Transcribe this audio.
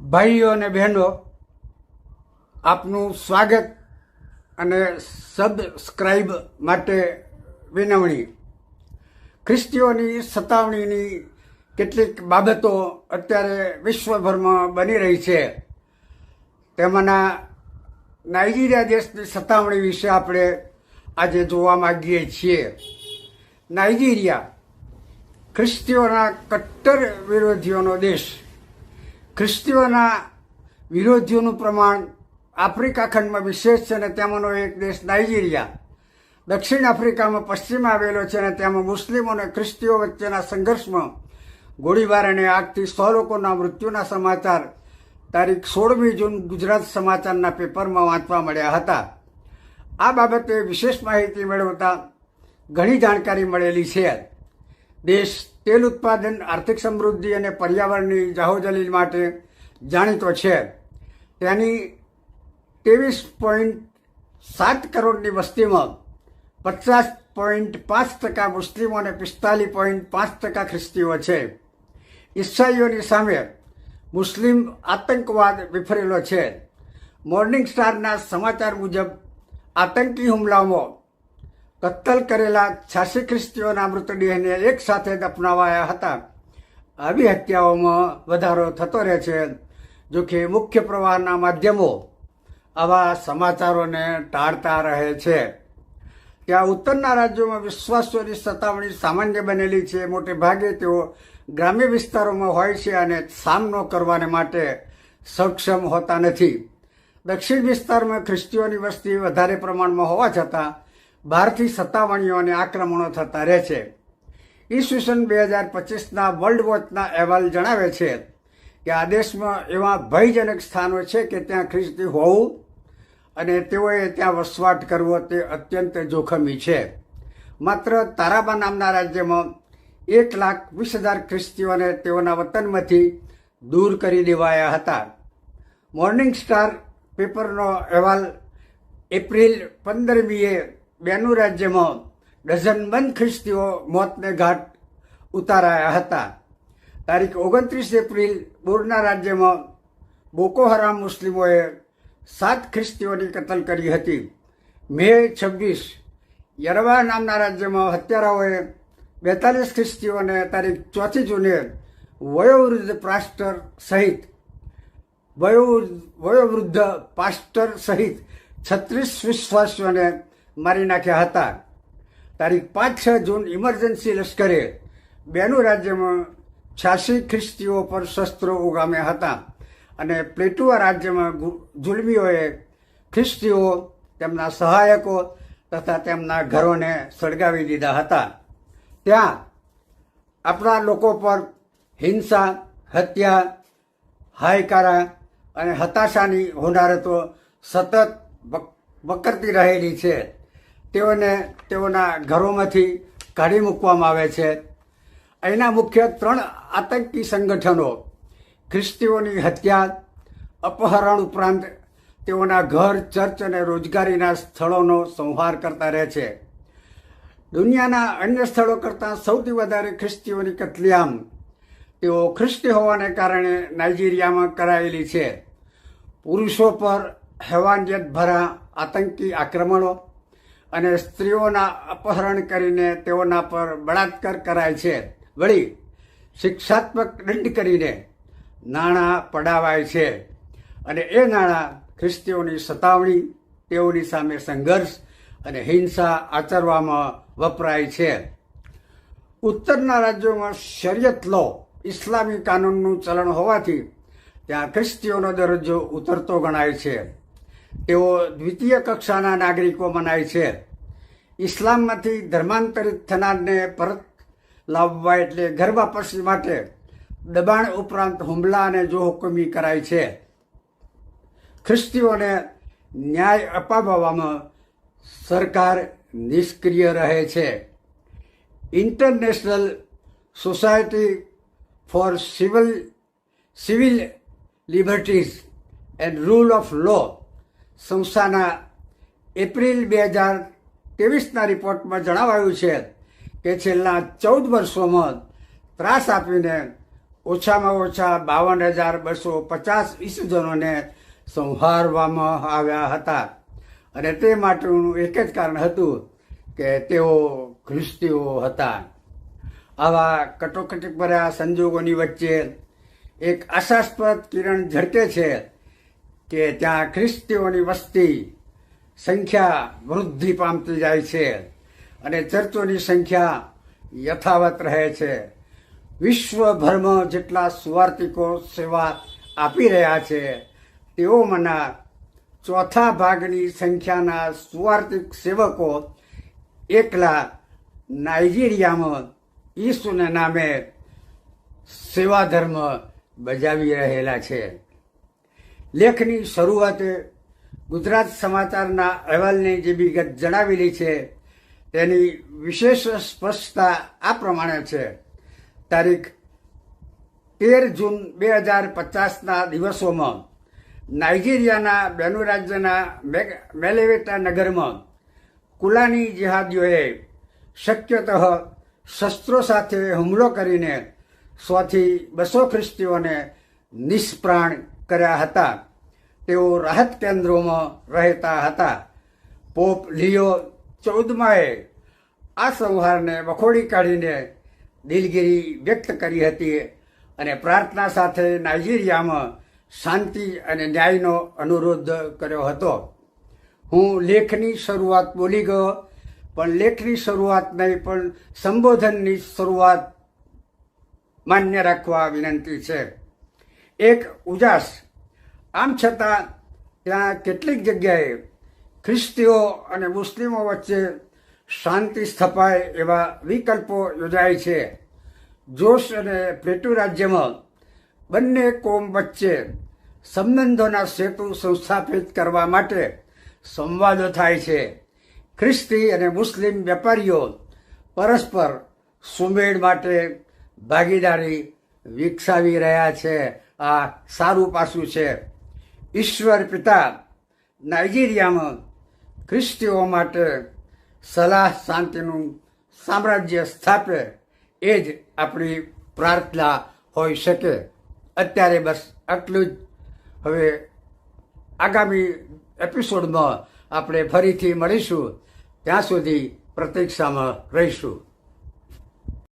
ભાઈઓ અને બહેનો, આપનું સ્વાગત અને સબસ્ક્રાઈબ માટે વિનવણી. ખ્રિસ્તીઓની સતાવણીની કેટલીક બાબતો અત્યારે વિશ્વભરમાં બની રહી છે. તેમાંના નાઇજીરિયા દેશની સતાવણી વિશે આપણે આજે જોવા માગીએ છીએ. નાઇજીરિયા ખ્રિસ્તીઓના કટ્ટર વિરોધીઓનો દેશ. ખ્રિસ્તીઓના વિરોધીઓનું પ્રમાણ આફ્રિકા ખંડમાં વિશેષ છે અને તેમાંનો એક દેશ નાઇજીરિયા. દક્ષિણ આફ્રિકામાં પશ્ચિમ આવેલો છે અને તેમાં મુસ્લિમો અને ખ્રિસ્તીઓ વચ્ચેના સંઘર્ષમાં ગોળીબાર અને આગથી સો લોકોના મૃત્યુના સમાચાર તારીખ સોળમી જૂન ગુજરાત સમાચારના પેપરમાં વાંચવા મળ્યા હતા. આ બાબતે વિશેષ માહિતી મેળવતા ઘણી જાણકારી મળેલી છે. દેશ તેલ ઉત્પાદન, આર્થિક સમૃદ્ધિ અને પર્યાવરણની જાહોજલીલ માટે જાણીતો છે. તેની ત્રેવીસ પોઈન્ટ સાત કરોડની વસ્તીમાં પચાસ પોઈન્ટ પાંચ ટકા મુસ્લિમો અને પિસ્તાલીસ પોઈન્ટ પાંચ ટકા ખ્રિસ્તીઓ છે. ઈસાઈઓની સામે મુસ્લિમ આતંકવાદ વિફરેલો છે. મોર્નિંગ સ્ટારના સમાચાર મુજબ આતંકી હુમલામાં કત્તલ કરેલા છ્યાસી ખ્રિસ્તીઓના મૃતદેહને એક સાથે દફનાવાયા હતા. આવી હત્યાઓમાં વધારો થતો રહે છે. જોકે મુખ્ય પ્રવાહના માધ્યમો આવા સમાચારોને ટાળતા રહે છે. ત્યાં ઉત્તરના રાજ્યોમાં વિશ્વાસોની સતાવણી સામાન્ય બનેલી છે. મોટે ભાગે તેઓ ગ્રામ્ય વિસ્તારોમાં હોય છે અને સામનો કરવાને માટે સક્ષમ હોતા નથી. દક્ષિણ વિસ્તારમાં ખ્રિસ્તીઓની વસ્તી વધારે પ્રમાણમાં હોવા છતાં બહારથી સત્તાવણીઓ અને આક્રમણો થતા રહે છે. ઈસવીસન બે હજાર પચીસના વર્લ્ડ વોચના અહેવાલ જણાવે છે કે આ દેશમાં એવા ભયજનક સ્થાનો છે કે ત્યાં ખ્રિસ્તી હોવું અને તેઓએ ત્યાં વસવાટ કરવો તે અત્યંત જોખમી છે. માત્ર તારાબા નામના રાજ્યમાં એક લાખ વીસ હજાર ખ્રિસ્તીઓને તેઓના વતનમાંથી દૂર કરી દેવાયા હતા. મોર્નિંગ સ્ટાર પેપરનો અહેવાલ એપ્રિલ પંદરમીએ બેનું રાજ્યમાં ડઝનબંધ ખ્રિસ્તીઓ મોતને ઘાટ ઉતારાયા હતા. તારીખ ઓગણત્રીસ એપ્રિલ બોરના રાજ્યમાં બોકો હરામ મુસ્લિમોએ સાત ખ્રિસ્તીઓની કતલ કરી હતી. મે છવ્વીસ યરવા નામના રાજ્યમાં હત્યારાઓએ બેતાલીસ ખ્રિસ્તીઓને તારીખ ચોથી જૂને વયોવૃદ્ધ પાસ્ટર સહિત વયો વયોવૃદ્ધ પાસ્ટર સહિત છત્રીસ વિશ્વાસીઓને મારી નાખ્યા હતા. તારીખ પાંચ છ જૂન ઇમરજન્સી લશ્કરે બેનું રાજ્યમાં છ્યાસી ખ્રિસ્તીઓ પર શસ્ત્રો ઉગામ્યા હતા અને પ્લેટુઆ રાજ્યમાં જુલમીઓએ ખ્રિસ્તીઓ, તેમના સહાયકો તથા તેમના ઘરોને સળગાવી દીધા હતા. ત્યાં આપણા લોકો પર હિંસા, હત્યા, હાયકારા અને હતાશાની હોનારતો સતત વકરતી રહેલી છે. તેઓને તેઓના ઘરોમાંથી કાઢી મૂકવામાં આવે છે. અહીંના મુખ્ય ત્રણ આતંકી સંગઠનો, ખ્રિસ્તીઓની હત્યા, અપહરણ ઉપરાંત તેઓના ઘર, ચર્ચ અને રોજગારીના સ્થળોનો સંહાર કરતા રહે છે. દુનિયાના અન્ય સ્થળો કરતાં સૌથી વધારે ખ્રિસ્તીઓની કતલેઆમ તેઓ ખ્રિસ્તી હોવાને કારણે નાઇજીરિયામાં કરાયેલી છે. પુરુષો પર હેવાનિયત ભરા આતંકી આક્રમણો અને સ્ત્રીઓના અપહરણ કરીને તેઓના પર બળાત્કાર કરાય છે. વળી શિક્ષાત્મક દંડ કરીને નાણાં પડાવાય છે. અને એ નાણાં ખ્રિસ્તીઓની સતાવણી, તેઓની સામે સંઘર્ષ અને હિંસા આચરવામાં વપરાય છે. ઉત્તરના રાજ્યોમાં શરિયત લો, ઇસ્લામી કાનૂનનું ચલણ હોવાથી ત્યાં ખ્રિસ્તીઓનો દરજ્જો ઉતરતો ગણાય છે. તેઓ દ્વિતીય કક્ષાના નાગરિકો મનાય છે. ઇસ્લામમાંથી ધર્માંતરિત થનારને પરત લાવવા એટલે ઘર વાપસી માટે દબાણ ઉપરાંત હુમલા અને જોહુકમી કરાય છે. ખ્રિસ્તીઓને ન્યાય અપાવવામાં સરકાર નિષ્ક્રિય રહે છે. International society for civil civil liberties and rule of law સંસ્થાના એપ્રિલ બે હજાર ત્રેવીસના રિપોર્ટમાં જણાવાયું છે કે છેલ્લા ચૌદ વર્ષોમાં ત્રાસ આપીને ઓછામાં ઓછા બાવન હજાર બસો પચાસ ઈસુજનોને સંહારવામાં આવ્યા હતા. અને તે માટેનું એક જ કારણ હતું કે તેઓ ખ્રિસ્તીઓ હતા. આવા કટોકટી ભર્યા સંજોગોની વચ્ચે એક આશાસ્પદ કિરણ ઝળકે છે કે ત્યાં ખ્રિસ્તીઓની વસ્તી સંખ્યા વૃદ્ધિ પામતી જાય છે અને ચર્ચોની સંખ્યા યથાવત રહે છે. વિશ્વભરમાં જેટલા સુવાર્તિકો સેવા આપી રહ્યા છે, તેઓમાંના ચોથા ભાગની સંખ્યાના સુવાર્તિક સેવકો એકલા નાઇજીરિયામાં ઈસુના નામે સેવા ધર્મ બજાવી રહેલા છે. લેખની શરૂઆતે ગુજરાત સમાચારના અહેવાલની જે વિગત જણાવેલી છે, તેની વિશેષ સ્પષ્ટતા આ પ્રમાણે છે. તારીખ તેર જૂન બે હજાર પચાસના દિવસોમાં નાઇજીરિયાના બેનુ રાજ્યના મેલેવેટા નગરમાં કુલાની જહાદીઓએ શક્યતઃ શસ્ત્રો સાથે હુમલો કરીને સોથી બસો ખ્રિસ્તીઓને નિષ્પ્રાણ કર્યા હતા. તેઓ રાહત કેન્દ્રોમાં રહેતા હતા. પોપ લિયો ચૌદમાએ આ સંહારને વખોડી કાઢીને દિલગીરી વ્યક્ત કરી હતી અને પ્રાર્થના સાથે નાઇજીરિયામાં શાંતિ અને ન્યાયનો અનુરોધ કર્યો હતો. હું લેખની શરૂઆત બોલી ગયો, પણ લેખની શરૂઆત નહીં, પણ સંબોધનની શરૂઆત માન્ય રાખવા વિનંતી છે. એક ઉજાસ આમ છતાં ત્યાં કેટલીક જગ્યાએ ખ્રિસ્તીઓ અને મુસ્લિમો વચ્ચે શાંતિ સ્થપાય એવા વિકલ્પો યોજાય છે. જોશ અને પ્લેટુ રાજ્યમાં બંને કોમ વચ્ચે સંબંધોના સેતુ સંસ્થાપિત કરવા માટે સંવાદો થાય છે. ખ્રિસ્તી અને મુસ્લિમ વેપારીઓ પરસ્પર સુમેળ માટે ભાગીદારી વિકસાવી રહ્યા છે. આ સારું પાસું છે. ઈશ્વર પિતા નાઇજીરિયામાં ખ્રિસ્તીઓ માટે સલાહ શાંતિનું સામ્રાજ્ય સ્થાપે એ જ આપણી પ્રાર્થના હોઈ શકે. અત્યારે બસ આટલું જ. હવે આગામી એપિસોડમાં આપણે ફરીથી મળીશું. ત્યાં સુધી પ્રતીક્ષામાં રહીશું.